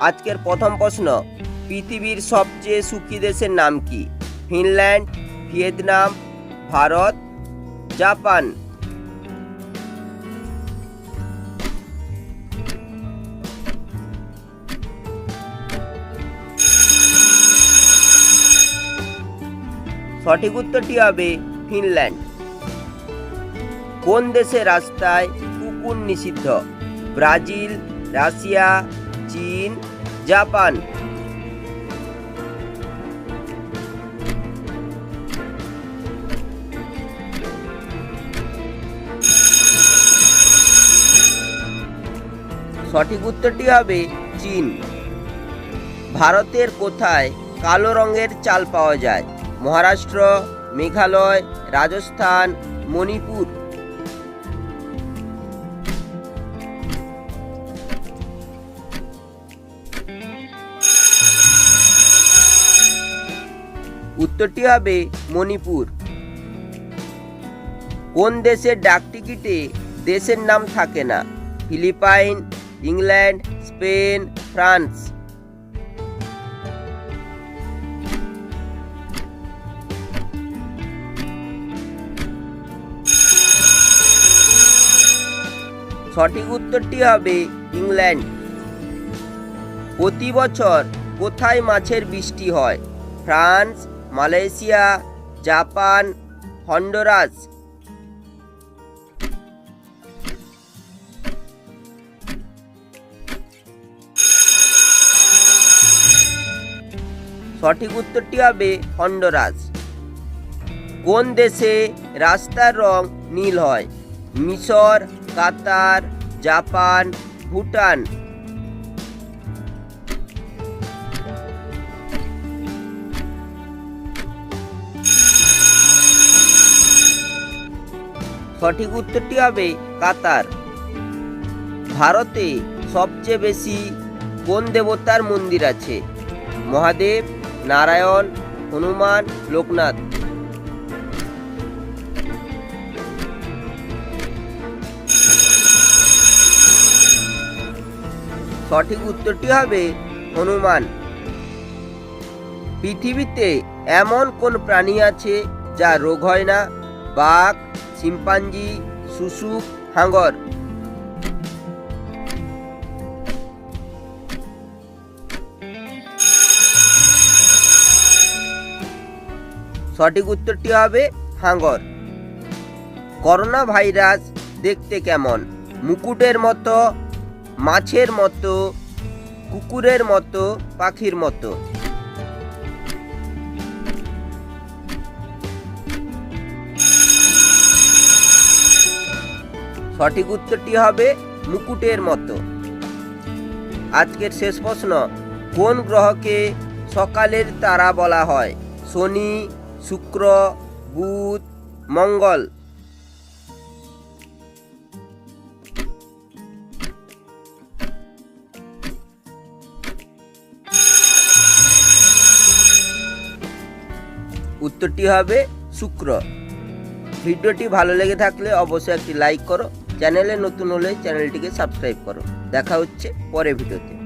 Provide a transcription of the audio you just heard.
আজকের প্রথম প্রশ্ন, পৃথিবীর সবচেয়ে সুখী দেশের নাম কি? Finland, Vietnam, Bharat, Japan. সঠিক উত্তরটি হবে ফিনল্যান্ড। কোন দেশে রাস্তায় কুকুর নিষিদ্ধ? ব্রাজিল, রাশিয়া চীন, জাপান। সঠিক উত্তরটি হবে চীন। ভারতের কোথায় কালো রঙের চাল পাওয়া যায়? মহারাষ্ট্র, মেঘালয়, রাজস্থান, মণিপুর। উত্তরটি হবে মণিপুর। কোন দেশের ডাকটিকিটে দেশের নাম থাকে না? Philippines, England, Spain, France. সঠিক উত্তরটি হবে ইংল্যান্ড। প্রতি বছর কোথায় মাছের বৃষ্টি হয়? France Malaysia, Japan, Honduras. সঠিক উত্তরটি হবে হন্ডুরাস। কোন দেশে রাস্তার রং নীল হয়? মিশর, কাতার, জাপান, ভুটান। সঠিক উত্তরটি হবে কাতার। ভারতে সবচেয়ে বেশি কোন দেবতার মন্দির আছে। মহাদেব, নারায়ণ, হনুমান, লোকনাথ। সঠিক উত্তরটি হবে হনুমান। পৃথিবীতে এমন কোন প্রাণী আছে যা রোগ হয় না? বাঘ শিম্পাঞ্জি শুশুক হাঙ্গর সঠিক উত্তরটি হবে হাঙ্গর। করোনা ভাইরাস দেখতে কেমন? মুকুটের মতো, মাছের মতো, কুকুরের মতো, পাখির মতো। সঠিক উত্তরটি হবে মুকুটের মতো। আজকের শেষ প্রশ্ন, কোন গ্রহকে সকালের তারা বলা হয়? শনি, শুক্র, বুধ, মঙ্গল। উত্তরটি হবে শুক্র। ভিডিওটি ভালো লেগে থাকলে অবশ্যই একটি লাইক করো। চ্যানেলে নতুন হলে চ্যানেলটিকে সাবস্ক্রাইব করো। দেখা হচ্ছে পরে ভিডিওতে।